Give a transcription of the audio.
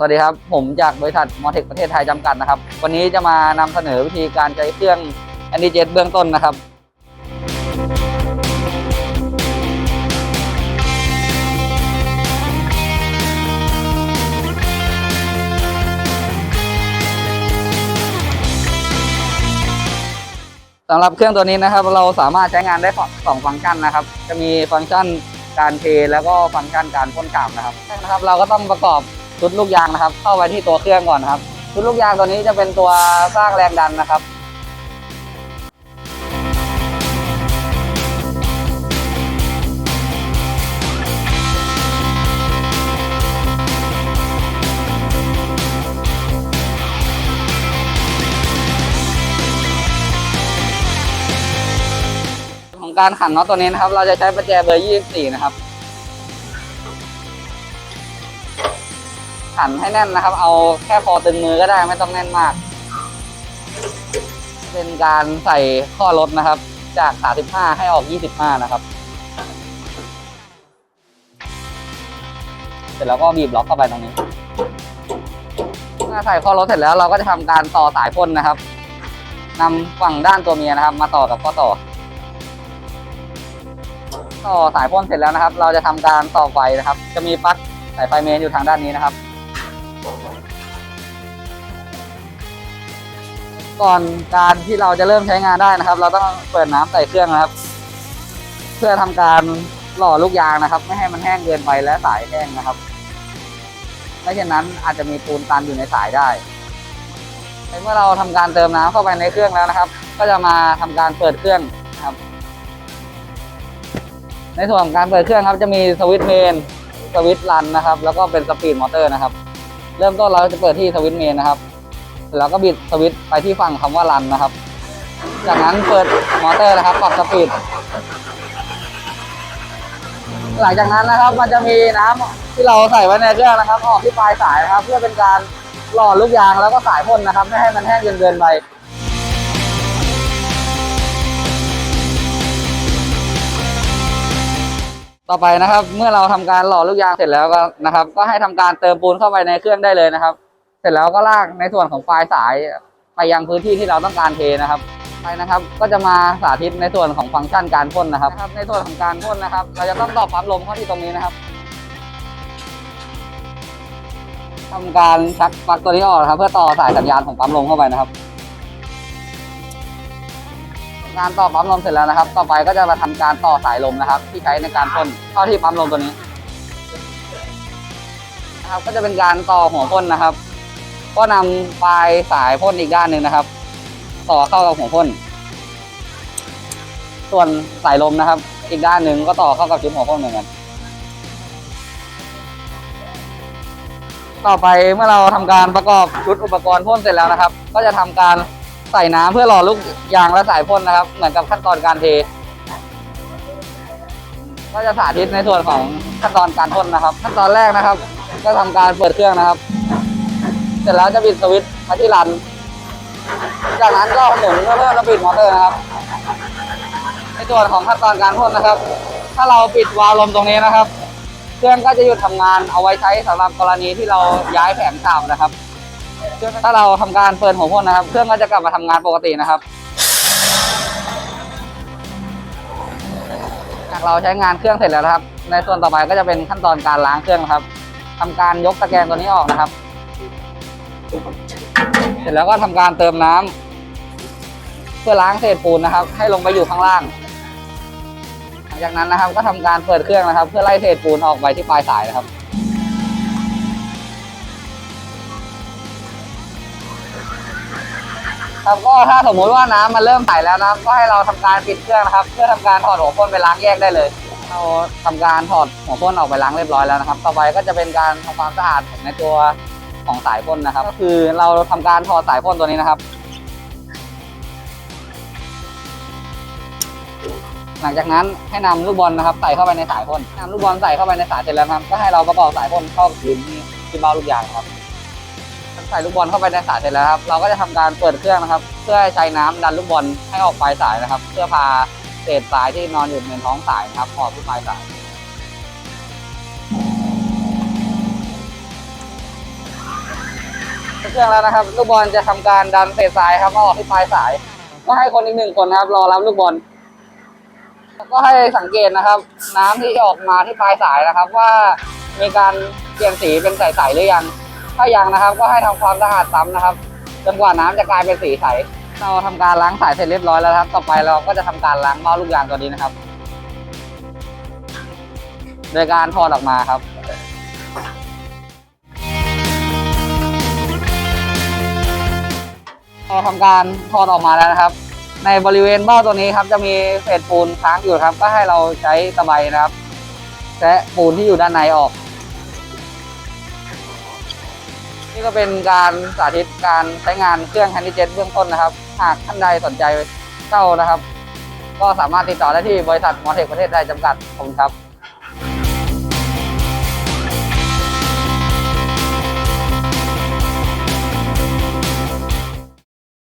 สวัสดีครับ ผมจากบริษัทมอเทคประเทศไทยจำกัดนะครับ วันนี้จะมานำเสนอวิธีการใช้เครื่องแอนดิเจตเบื้องต้นนะครับ สำหรับเครื่องตัวนี้นะครับ เราสามารถใช้งานได้สองฟังก์ชันนะครับ จะมีฟังก์ชันการเทแล้วก็ฟังก์ชันการพ่นกามนะครับนะครับ เราก็ต้องประกอบ ชุดลูกยางนะครับ เข้าไว้ที่ตัวเครื่องก่อนนะครับ ชุดลูกยางตัวนี้จะเป็นตัวสร้างแรงดันนะครับของการขันน็อตตัวนี้นะครับ เราจะใช้ประแจเบอร์ 24 นะครับ ขันให้แน่นนะครับ เอาแค่พอตึงมือก็ได้ไม่ต้องแน่นมาก เป็นการใส่ข้อลดนะครับ จาก 35 ให้ออก 25 นะครับ เสร็จแล้วก็บีบล็อกเข้าไปตรงนี้เมื่อใส่ข้อลดเสร็จแล้วเราก็จะทำการต่อสายพ่นนะครับนำฝั่งด้านตัวเมียนะครับ มาต่อกับข้อต่อ ต่อสายพ่นเสร็จแล้วนะครับ เราจะทำการต่อไฟนะครับ จะมีปลั๊กสายไฟเมนอยู่ทางด้านนี้นะครับ ก่อนการที่เราจะเริ่มใช้งานได้นะครับ เราต้องเปิดน้ำใส่เครื่องนะครับ เพื่อทำการหล่อลูกยางนะครับ ไม่ให้มันแห้งเกินไปและสายแห้งนะครับไม่เช่นนั้นอาจจะมีปูนตันอยู่ในสายได้เมื่อเราทำการเติมน้ำเข้าไปในเครื่องแล้วนะครับ ก็จะมาทำการเปิดเครื่องนะครับ ในส่วนของการเปิดเครื่องครับ จะมีสวิตช์เมนสวิตช์รันนะครับ แล้วก็เป็นสปีดมอเตอร์นะครับ เริ่มต้นเราจะเปิดที่สวิตช์เมนนะครับแล้วก็บิดสวิตช์ไปที่ฝั่งคำว่ารันนะครับ จากนั้นเปิดมอเตอร์นะครับปรับสปีดหลังจากนั้นนะครับมันจะมีน้ำที่เราใส่ไว้ในเครื่องนะครับ ออกที่ปลายสายนะครับ เพื่อเป็นการหล่อลูกยางแล้วก็สายพ่นนะครับ ไม่ให้มันแห้งจนเกินไป ต่อไปนะครับ เมื่อเราทำการหล่อลูกยางเสร็จแล้วก็นะครับ ก็ให้ทำการเติมปูนเข้าไปในเครื่องได้เลยนะครับ เสร็จแล้วก็ลากในส่วนของปลายสายไปยังพื้นที่ที่เราต้องการเทนะครับไปนะครับ ก็จะมาสาธิตในส่วนของฟังก์ชันการพ่นนะครับ ในส่วนของการพ่นนะครับ เราจะต้องต่อปั๊มลมเข้าที่ตรงนี้นะครับทำการชักปลั๊กตัวนี้ออกนะครับ เพื่อต่อสายสัญญาณของปั๊มลมเข้าไปนะครับ งานต่อปั๊มลมเสร็จแล้วนะครับ ต่อไปก็จะมาทำการต่อสายลมนะครับ ที่ใช้ในการพ่นเข้าที่ปั๊มลมตัวนี้นะครับก็จะเป็นการต่อหัวพ่นนะครับ ก็นำปลายสายพ่นอีกด้านหนึ่งนะครับ ต่อเข้ากับหัวพ่นส่วนสายลมนะครับ อีกด้านหนึ่งก็ต่อเข้ากับชุดหัวพ่นเหมือนกันต่อไปเมื่อเราทำการประกอบชุดอุปกรณ์พ่นเสร็จแล้วนะครับ ก็จะทำการ ใส่น้ำเพื่อหล่อลูกยางและสายพ่นนะครับ เหมือนกับขั้นตอนการเท ก็จะสาธิตในส่วนของขั้นตอนการพ่นนะครับ ขั้นตอนแรกนะครับ ก็ทำการเปิดเครื่องนะครับ เสร็จแล้วจะบิดสวิตช์มาที่รัน จากนั้นก็หมุนเพื่อเพิ่มสปีดมอเตอร์นะครับ ในส่วนของขั้นตอนการพ่นนะครับ ถ้าเราปิดวาล์วลมตรงนี้นะครับ เครื่องก็จะหยุดทำงานเอาไว้ใช้สำหรับกรณีที่เราย้ายแผงต่ำนะครับ ถ้าเราทำการเปิดหัวพ่นนะครับ เครื่องก็จะกลับมาทำงานปกตินะครับจากเราใช้งานเครื่องเสร็จแล้วนะครับ ในส่วนต่อไปก็จะเป็นขั้นตอนการล้างเครื่องนะครับทำการยกตะแกรงตัวนี้ออกนะครับ เสร็จแล้วก็ทำการเติมน้ำเพื่อล้างเศษปูนนะครับ ให้ลงไปอยู่ข้างล่าง หลังจากนั้นนะครับ ก็ทำการเปิดเครื่องนะครับ เพื่อไล่เศษปูนออกไปที่ปลายสายนะครับ ครับก็ถ้าสมมุติว่าน้ำมันเริ่มใสแล้วนะก็ให้เราทำการปิดเครื่องนะครับ เพื่อทำการถอดหัวพ่นไปล้างแยกได้เลย เราทำการถอดหัวพ่นออกไปล้างเรียบร้อยแล้วนะครับ ต่อไปก็จะเป็นการทำความสะอาดในตัวของสายพ่นนะครับ ก็คือเราทำการถอดสายพ่นตัวนี้นะครับ หลังจากนั้นให้นำลูกบอลนะครับ ใส่เข้าไปในสายพ่นนำลูกบอลใส่เข้าไปในสายเสร็จแล้วนะครับ ก็ให้เราประกอบสายพ่นเข้ากับพื้นที่ที่เบ้าลูกยางครับ ใส่ลูกบอลเข้าไปในสายเสร็จแล้วครับ เราก็จะทำการเปิดเครื่องนะครับ เพื่อใช้น้ำดันลูกบอลให้ออกปลายสายนะครับ เพื่อพาเศษสายที่นอนอยู่ในท้องสายนะครับออกที่ปลายสายรื่องแล้วนะครับ ลูกบอลจะทำการดันเศษทรายครับออกที่ปลายสาย ก็ให้คนอีกหนึ่งคนครับ รอรับลูกบอลแล้วก็ให้สังเกตนะครับ น้ำที่ออกมาที่ปลายสายนะครับ ว่ามีการเปลี่ยนสีเป็นใสๆหรือยัง ถ้ายังนะครับ ก็ให้ทำความสะอาดซ้ำนะครับจนกว่าน้ำจะกลายเป็นสีใสเราทำการล้างสายเสร็จเรียบร้อยแล้วครับ ต่อไปเราก็จะทำการล้างเบ้าลูกยางตัวนี้นะครับ โดยการถอดออกมาครับเราทำการถอดออกมาแล้วนะครับ ในบริเวณเบ้าตัวนี้ครับ จะมีเศษปูนค้างอยู่ครับ ก็ให้เราใช้ตะไบนะครับแซะปูนที่อยู่ด้านในออก นี่ก็เป็นการสาธิตการใช้งานเครื่องแฮนดิเจ็ตเบื้องต้นนะครับ หากท่านใดสนใจเช่านะครับ ก็สามารถติดต่อได้ที่บริษัทมอเทคประเทศไทยจำกัดผมครับ